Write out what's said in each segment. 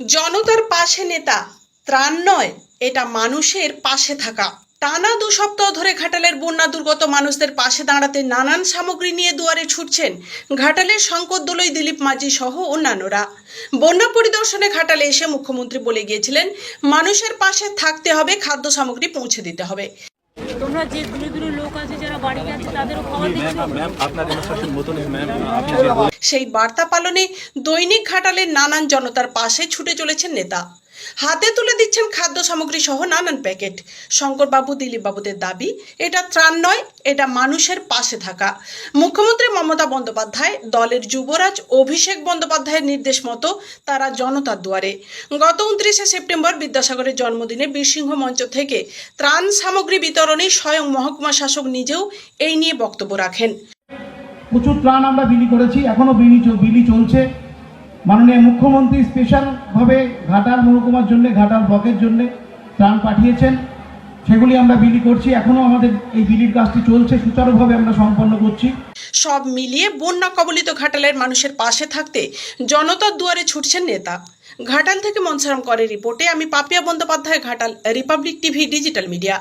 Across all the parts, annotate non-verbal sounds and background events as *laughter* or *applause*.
জনতার পাশে নেতা, ত্রাণ নয়, এটা মানুষের পাশে থাকা। টানা দু সপ্তাহ ধরে ঘাটালের বন্যা দুর্গত মানুষদের পাশে দাঁড়াতে নানান সামগ্রী নিয়ে দুয়ারে ছুটছেন ঘাটালের শঙ্কর দোলই, দিলীপ মাঝি সহ অন্যান্যরা। বন্যা পরিদর্শনে ঘাটালে এসে মুখ্যমন্ত্রী বলে গিয়েছিলেন, মানুষের পাশে থাকতে হবে, খাদ্য সামগ্রী পৌঁছে দিতে হবে। তোমরা যে দূরে দূরে লোক আছে যারা বাড়ি আছে তাদেরও খাবার সেই বার্তা পালনে দৈনিক ঘাটালের নানান জনতার পাশে ছুটে চলেছেন নেতা। হাতে তুলে দিচ্ছেন খাদ্য সামগ্রী সহ নানান প্যাকেট। শঙ্করবাবু, দিলীপবাবুদের দাবি, এটা ত্রাণ নয়, এটা মানুষের পাশে থাকা। মুখ্যমন্ত্রী মমতা বন্দ্যোপাধ্যায়, দলের যুবরাজ অভিষেক বন্দ্যোপাধ্যায়ের নির্দেশ মতো তারা জনতার দুয়ারে। গত উনত্রিশে সেপ্টেম্বর বিদ্যাসাগরের জন্মদিনে বীরসিংহ মঞ্চ থেকে ত্রাণ সামগ্রী বিতরণে স্বয়ং মহকুমা শাসক নিজেও এই নিয়ে বক্তব্য রাখেন। প্রচুর ত্রাণ আমরা বিলি করেছি এখনও বিলি বিলি চলছে। মাননীয় মুখ্যমন্ত্রী স্পেশালভাবে ঘাটাল মহকুমার জন্য ঘাটাল ব্লকের জন্য ত্রাণ পাঠিয়েছেন। সেগুলি আমরা বিলি করছি। এখনও আমাদের এই বিলির কাজটি চলছে সুচারুভাবে আমরা সম্পন্ন করছি। সব মিলিয়ে বন্যা কবলিত ঘাটালের মানুষের পাশে থাকতে জনতার দুয়ারে ছুটছেন নেতা। ঘাটাল থেকে মনসারাম করে রিপোর্টে আমি Papiya Bandyopadhyay Ghatal Republic TV digital media.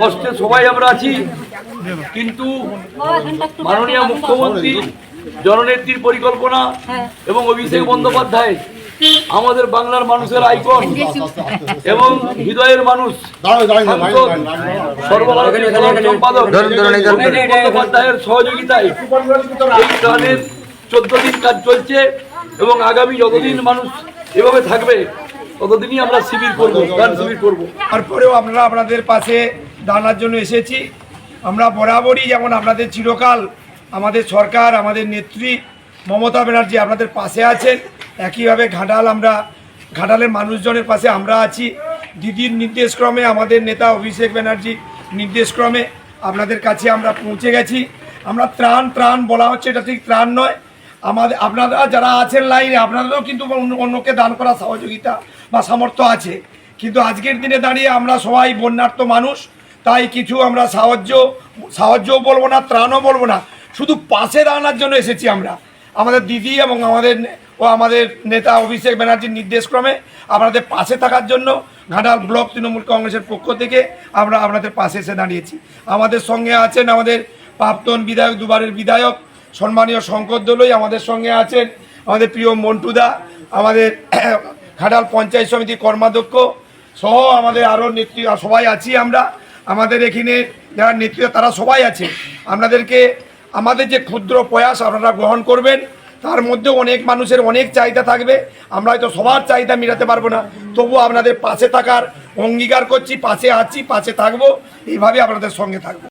কষ্টে সবাই আমরা আছি। কিন্তু মাননীয় মুখ্যমন্ত্রী জননেত্রীর পরিকল্পনা এবং অভিষেক বন্দ্যোপাধ্যায় আমাদের বাংলার মানুষের আইকন এবং হৃদয়ের মানুষ সম্পাদক বন্দ্যোপাধ্যায়ের সহযোগিতায় এই চোদ্দ দিন কাজ চলছে এবং আগামী যতদিন মানুষ এভাবে থাকবে ততদিনই আমরা শিবির করব শিবির করব। তারপরেও আমরা আপনাদের পাশে দাঁড়ানোর জন্য এসেছি। আমরা বরাবরই যেমন আপনাদের চিরকাল আমাদের সরকার, আমাদের নেত্রী মমতা ব্যানার্জি আপনাদের পাশে আছেন, একইভাবে ঘাটাল আমরা, ঘাটালের মানুষজনের পাশে আমরা আছি। দিদির নির্দেশক্রমে আমাদের নেতা অভিষেক ব্যানার্জি নির্দেশক্রমে আপনাদের কাছে আমরা পৌঁছে গেছি। আমরা ত্রাণ ত্রাণ বলা হচ্ছে, এটা ঠিক ত্রাণ নয়। আমাদের, আপনারা যারা আছেন লাইনে, আপনাদেরও কিন্তু অন্যকে দান করা সহযোগিতা বা সামর্থ্য আছে। কিন্তু আজকের দিনে দাঁড়িয়ে আমরা সবাই বন্যার্থ মানুষ। তাই কিছু আমরা সাহায্য, সাহায্যও বলব না, ত্রাণও বলব না। শুধু পাশে দাঁড়ানোর জন্য এসেছি আমরা। আমাদের দিদি এবং আমাদের ও আমাদের নেতা অভিষেক ব্যানার্জির নির্দেশক্রমে আপনাদের পাশে থাকার জন্য ঘাটাল ব্লক তৃণমূল কংগ্রেসের পক্ষ থেকে আমরা আপনাদের পাশে এসে দাঁড়িয়েছি। আমাদের সঙ্গে আছেন আমাদের প্রাক্তন বিধায়ক, দুবারের বিধায়ক, সম্মানীয় শঙ্কর দোলই আমাদের সঙ্গে আছেন, আমাদের প্রিয় মন্টুদা আমাদের *clears throat* ঘাটাল পঞ্চায়েত সমিতি কর্মাধ্যক্ষ সহ আমাদের আরও নেতৃ সবাই আছি আমরা। আমাদের এখানে যারা নেতৃত্ব, তারা সবাই আছে। আপনাদেরকে, আমাদের যে ক্ষুদ্র প্রয়াস আপনারা গ্রহণ করবেন, তার মধ্যে অনেক মানুষের অনেক চাহিদা থাকবে। আমরা হয়তো সবার চাহিদা মেটাতে পারব না। তবু আপনাদের পাশে থাকার অঙ্গীকার করছি, পাশে আছি, পাশে থাকব। এইভাবে আপনাদের সঙ্গে থাকব।